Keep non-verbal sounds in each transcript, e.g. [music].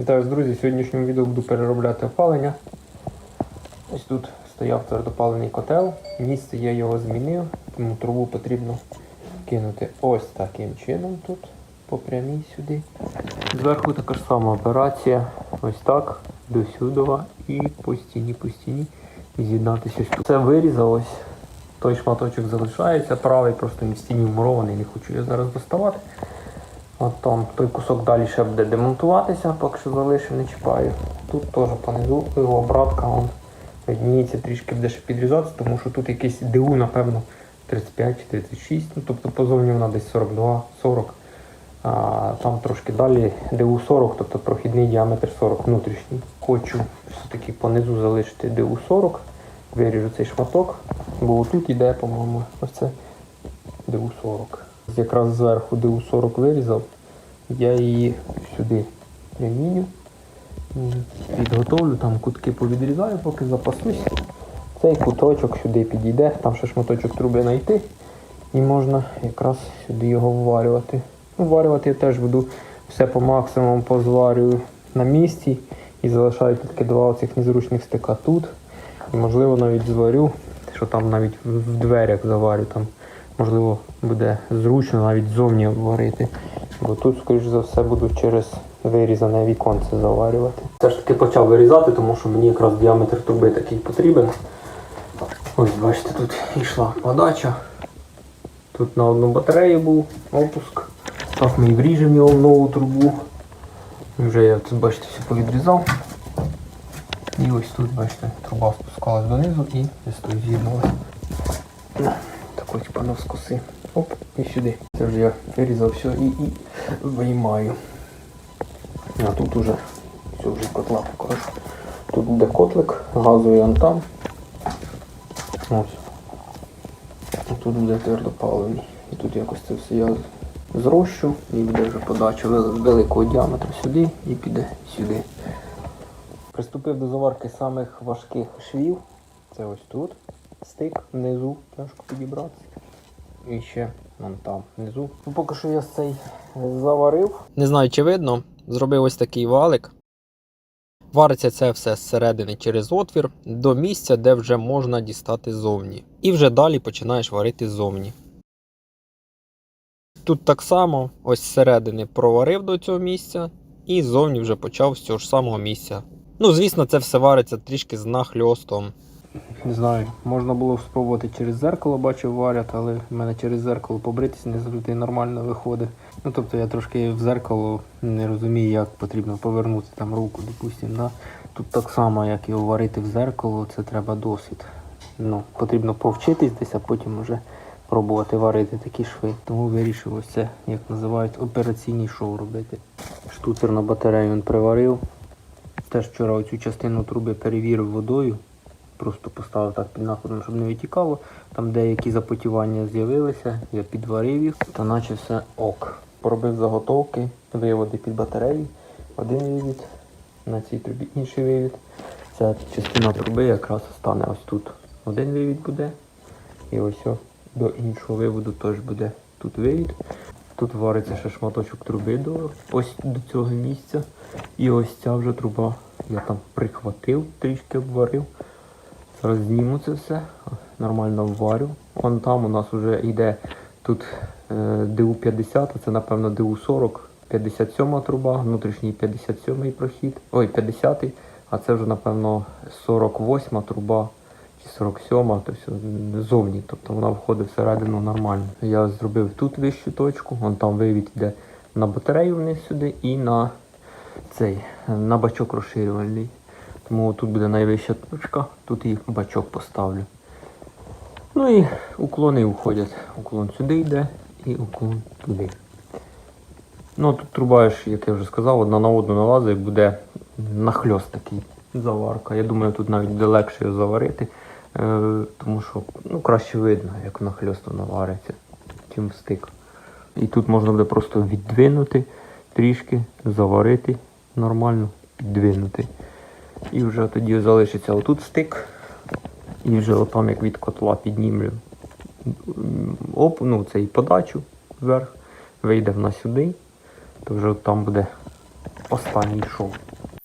Вітаю, друзі! В сьогоднішньому відео буду переробляти опалення. Ось тут стояв твердопалений котел. Місце я його змінив, тому трубу потрібно кинути ось таким чином тут, по прямій сюди. Зверху така ж сама операція. Ось так, до сюди і по стіні, по стіні з'єднатися ось тут. Це вирізалось. Той шматочок залишається, правий просто в стіні вмурований, не хочу я зараз доставати. От там той кусок далі ще буде демонтуватися, поки що залишив, не чіпаю. Тут теж понизу його обратка он видніється, трішки буде ще підрізатися, тому що тут якийсь ДУ, напевно, 35 чи 36, ну тобто позовні вона десь 42-40. А там трошки далі ДУ 40, тобто прохідний діаметр 40 внутрішній. Хочу все-таки понизу залишити ДУ 40, виріжу цей шматок, бо тут іде, по-моєму, ось це ДУ 40. Якраз зверху ДУ 40 вирізав, я її сюди приміню, підготовлю, там кутки повідрізаю, поки запасусь. Цей куточок сюди підійде, там ще шматочок труби знайти. І можна якраз сюди його вварювати. Ну, вварювати я теж буду все по максимуму позварюю на місці і залишаю тільки два оцих незручних стика тут. І можливо навіть зварю, що там навіть в дверях заварю там. Можливо, буде зручно навіть ззовні обварити. Бо тут, скоріш за все, буду через вирізане віконце заварювати. Все ж таки почав вирізати, тому що мені якраз діаметр труби такий потрібен. Ось, бачите, тут йшла подача. Тут на одну батарею був опуск. Так ми і вріжемо його в нову трубу. Вже я тут, бачите, все повідрізав. І ось тут, бачите, труба спускалась донизу і ось з'єднувалася. На, Такий типу. Оп, і сюди. Це вже я вирізав все і, і виймаю. А тут уже все вже котла покажу. Тут буде котлик, газовий он там. Ось. А тут буде твердопаливний. І тут якось це все я зрощу і буде вже подача великого діаметру сюди і піде сюди. Приступив до заварки самих важких швів. Це ось тут. Стик внизу, тяжко підібратися. І ще вон там внизу. Ну, поки що я цей заварив. Не знаю, чи видно. Зробив ось такий валик. Вариться це все зсередини через отвір до місця, де вже можна дістати ззовні. І вже далі починаєш варити ззовні. Тут так само, ось зсередини проварив до цього місця, і ззовні вже почав з цього ж самого місця. Ну, звісно, це все вариться трішки з нахльостом. Не знаю, можна було спробувати через зеркало, бачив, варять, але в мене через зеркало побритися не завжди нормально виходить. Ну тобто я трошки в зеркало не розумію, як потрібно повернути там руку, допустимо. Да? Тут так само, як його варити в зеркало, це треба досвід. Ну, потрібно повчитись десь, а потім вже пробувати варити такі шви. Тому вирішив ось це, як називають, операційний шоу робити. Штуцер батарею він приварив. Теж вчора оцю частину труби перевірив водою. Просто поставив так під находом, щоб не витікало. Там деякі запотівання з'явилися, я підварив їх, та наче все ок. Поробив заготовки, виводи під батареї. Один вивід, на цій трубі інший вивід. Ця частина труби якраз стане ось тут. Один вивід буде. І ось о, до іншого виводу теж буде тут вивід. Тут вариться ще шматочок труби до, ось до цього місця. І ось ця вже труба. Я там прихватив, трішки обварив. Зараз зніму це все, нормально вварю. Вон там у нас вже йде тут е, ДУ-50, а це напевно ДУ-40, 57 труба, внутрішній 57 прохід, ой, 50, а це вже напевно 48 труба чи 47, тобто зовні, тобто вона входить всередину нормально. Я зробив тут вищу точку, вон там вивід йде на батарею вниз сюди і на цей, на бачок розширювальний. Тому тут буде найвища точка, тут і бачок поставлю. Ну і уклони уходять. Уклон сюди йде і уклон туди. Ну тут труба, як я вже сказав, одна на одну налазить, буде нахльост такий заварка. Я думаю, тут навіть буде легше його заварити, е, тому що ну, краще видно, як нахльост воно вариться, чим стик. І тут можна буде просто віддвинути трішки, заварити нормально, піддвинути. І вже тоді залишиться отут стик. І вже отам, як від котла піднімлю оп, ну, цей подачу вверх, вийде вона сюди, то вже там буде останній шов.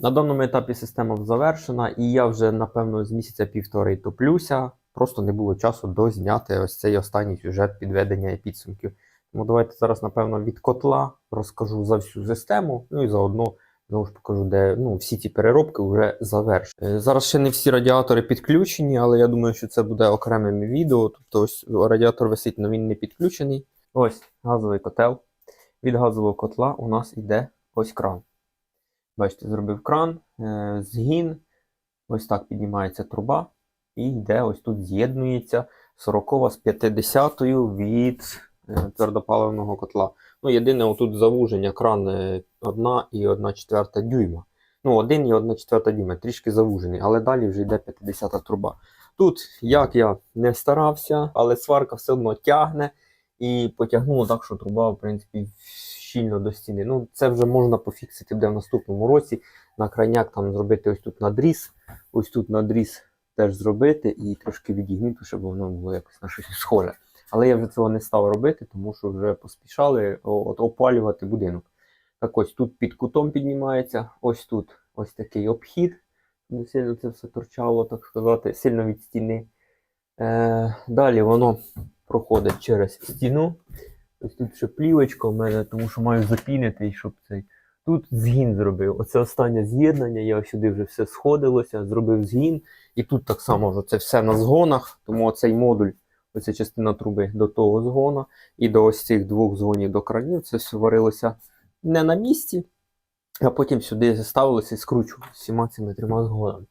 На даному етапі система завершена, і я вже, напевно, з місяця півтори топлюся. Просто не було часу дозняти ось цей останній сюжет підведення і підсумків. Тому давайте зараз, напевно, від котла розкажу за всю систему, ну і заодно знову ж покажу, де ну, всі ці переробки вже завершені. Е, Зараз ще не всі радіатори підключені, але я думаю, що це буде окремим відео. Тобто ось радіатор висить, але він не підключений. Ось газовий котел. Від газового котла у нас йде ось кран. Бачите, зробив кран, е, згін. Ось так піднімається труба. І йде, ось тут з'єднується 40 з 50 від твердопаливного котла. Ну, єдине, отут завуження кран е, 1 і 1 четверта дюйма. Ну, 1 і 1 четверта дюйма, трішки завужений, але далі вже йде 50 труба. Тут, як я не старався, але сварка все одно тягне і потягнуло так, що труба, в принципі, щільно до стіни. Ну, це вже можна пофіксити буде в наступному році. На крайняк там зробити ось тут надріз, ось тут надріз теж зробити і трошки відігнути, щоб воно було якось на щось схоже. Але я вже цього не став робити, тому що вже поспішали от, опалювати будинок. Так ось тут під кутом піднімається, ось тут ось такий обхід. Не сильно це все торчало, так сказати, сильно від стіни. Е, далі воно проходить через стіну. Ось тут ще плівочка у мене, тому що маю запінити, щоб цей. Тут згін зробив. Оце останнє з'єднання, я сюди вже все сходилося, зробив згін. І тут так само вже це все на згонах, тому оцей модуль, оця частина труби до того згона і до ось цих двох згонів до кранів, це все варилося не на місці, а потім сюди заставилося і скручувалося всіма цими трьома згонами.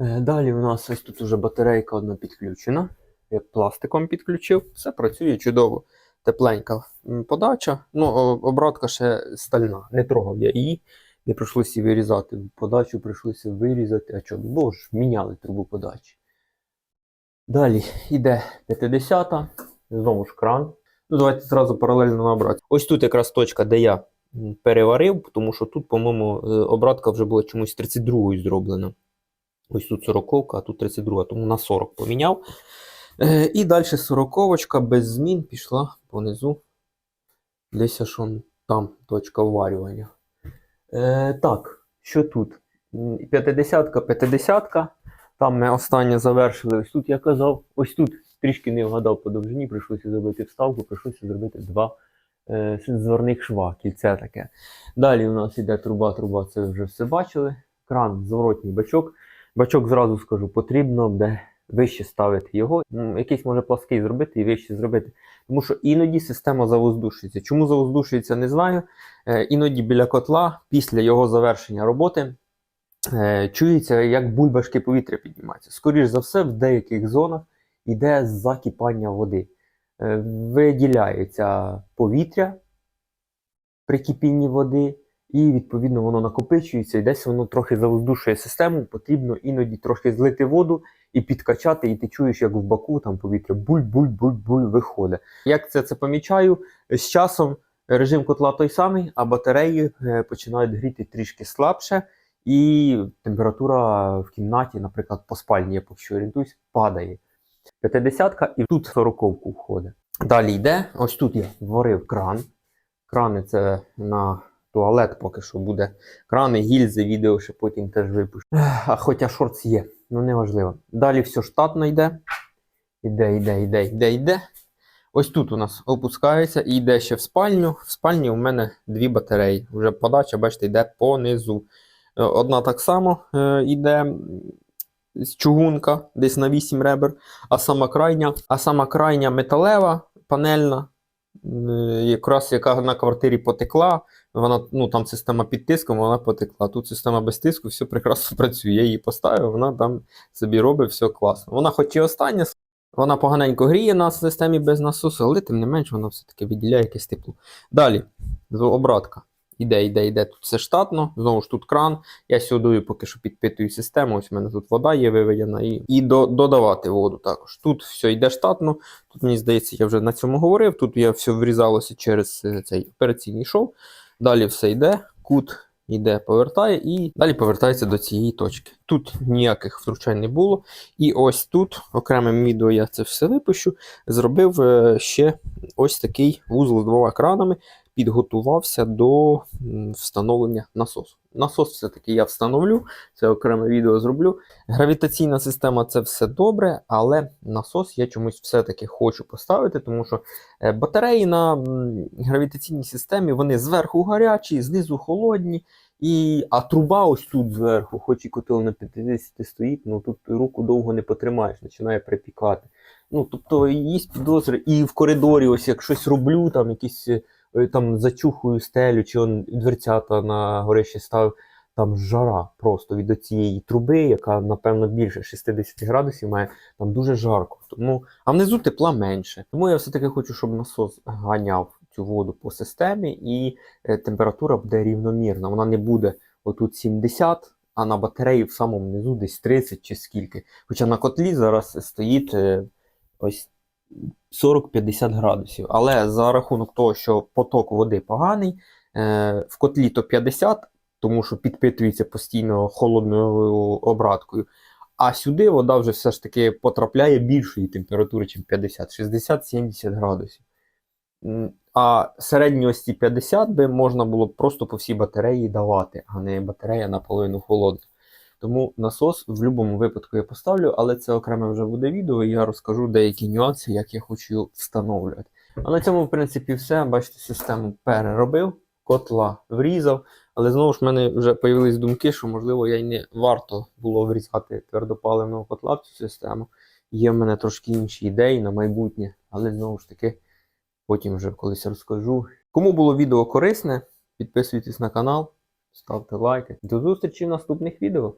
Е, Далі у нас ось тут уже батарейка одна підключена. Я пластиком підключив, все працює чудово. Тепленька подача. Ну, обратка ще стальна. Не трогав я її, не прийшлося вирізати. Подачу прийшлося вирізати. А чого? Бо ж міняли трубу подачі. Далі йде 50-та, знову ж кран. Ну, давайте зразу паралельно набрати. Ось тут якраз точка, де я переварив, тому що тут, по-моєму, е, обратка вже була чомусь 32-ю зроблена. Ось тут 40, а тут 32, тому на 40 поміняв. Е, і далі 40 без змін пішла понизу. Десь аж там точка вварювання. Е, так, що тут? 50-ка, 50-ка. Там ми останнє завершили. Ось тут я казав, ось тут трішки не вгадав по довжині, прийшлося зробити вставку, прийшлося зробити два е, зверних шва, кільце таке. Далі у нас іде труба, труба, це вже все бачили. Кран, зворотній бачок. Бачок зразу скажу, потрібно де вище ставити його. Якийсь може плаский зробити і вище зробити. Тому що іноді система завоздушується. Чому завоздушується, не знаю. Е, іноді біля котла, після його завершення роботи, чується, як бульбашки повітря піднімаються. Скоріше за все, в деяких зонах йде закипання води. Е, виділяється повітря при кипінні води, і відповідно воно накопичується, і десь воно трохи завоздушує систему. Потрібно іноді трохи злити воду і підкачати, і ти чуєш, як в баку там повітря буль-буль-буль-буль виходить. Як це це помічаю? З часом режим котла той самий, а батареї е, починають гріти трішки слабше, і температура в кімнаті, наприклад, по спальні, я поки що орієнтуюсь, падає. 50-ка і тут 40-ку входить. Далі йде, ось тут я варив кран. Крани це на туалет поки що буде. Крани, гільзи, відео ще потім теж випущу. Хоча шортс є, ну неважливо. Далі все штатно йде. Іде, йде, йде, йде, йде. Ось тут у нас опускається і йде ще в спальню. В спальні у мене дві батареї. Вже подача, бачите, йде понизу. Е, Одна так само е, йде з чугунка, десь на 8 ребер, а сама крайня, а сама крайня металева, панельна, е, якраз яка на квартирі потекла. Вона, ну, там система під тиском, вона потекла. Тут система без тиску, все прекрасно [laughs] працює. Я її поставив, вона там собі робить все класно. Вона хоч і остання, вона поганенько гріє на системі без насосу, але тим не менш вона все-таки виділяє якесь тепло. Далі, обратка. Іде, іде, іде. Тут все штатно. Знову ж тут кран. Я сюди поки що підпитую систему. Ось у мене тут вода є виведена. І, і до, додавати воду також. Тут все йде штатно. Тут, мені здається, я вже на цьому говорив. Тут я все врізалося через е, цей операційний шов. Далі все йде, кут йде, повертає і далі повертається до цієї точки. Тут ніяких втручань не було. І ось тут, окремим відео я це все випущу, зробив е, ще ось такий вузол з двома кранами підготувався до встановлення насосу. Насос все-таки я встановлю, це окреме відео зроблю. Гравітаційна система це все добре, але насос я чомусь все-таки хочу поставити, тому що е, батареї на гравітаційній системі вони зверху гарячі, знизу холодні. І, а труба ось тут зверху, хоч і котел на 50 стоїть, ну тут руку довго не потримаєш, починає припікати. Ну, тобто є підозри, і в коридорі, ось як щось роблю, там якісь е, там зачухую стелю, чи он дверцята на горище ставив, там жара просто від цієї труби, яка, напевно, більше 60 градусів має, там дуже жарко. Тому, а внизу тепла менше. Тому я все-таки хочу, щоб насос ганяв цю воду по системі, і е, температура буде рівномірна. Вона не буде отут 70, а на батареї в самому низу десь 30 чи скільки. Хоча на котлі зараз стоїть е, ось 40-50 градусів. Але за рахунок того, що поток води поганий, е, в котлі то 50, тому що підпитується постійно холодною обраткою. А сюди вода вже все ж таки потрапляє більшої температури, ніж 50, 60-70 градусів. А ці 50 би можна було просто по всій батареї давати, а не батарея наполовину холодна. Тому насос в будь-якому випадку я поставлю, але це окреме вже буде відео, і я розкажу деякі нюанси, як я хочу його встановлювати. А на цьому, в принципі, все. Бачите, систему переробив, котла врізав. Але знову ж в мене вже появились думки, що можливо я й не варто було врізати твердопаливного котла в цю систему. Є в мене трошки інші ідеї на майбутнє, але знову ж таки, потім вже колись розкажу. Кому було відео корисне, підписуйтесь на канал, ставте лайки. До зустрічі в наступних відео.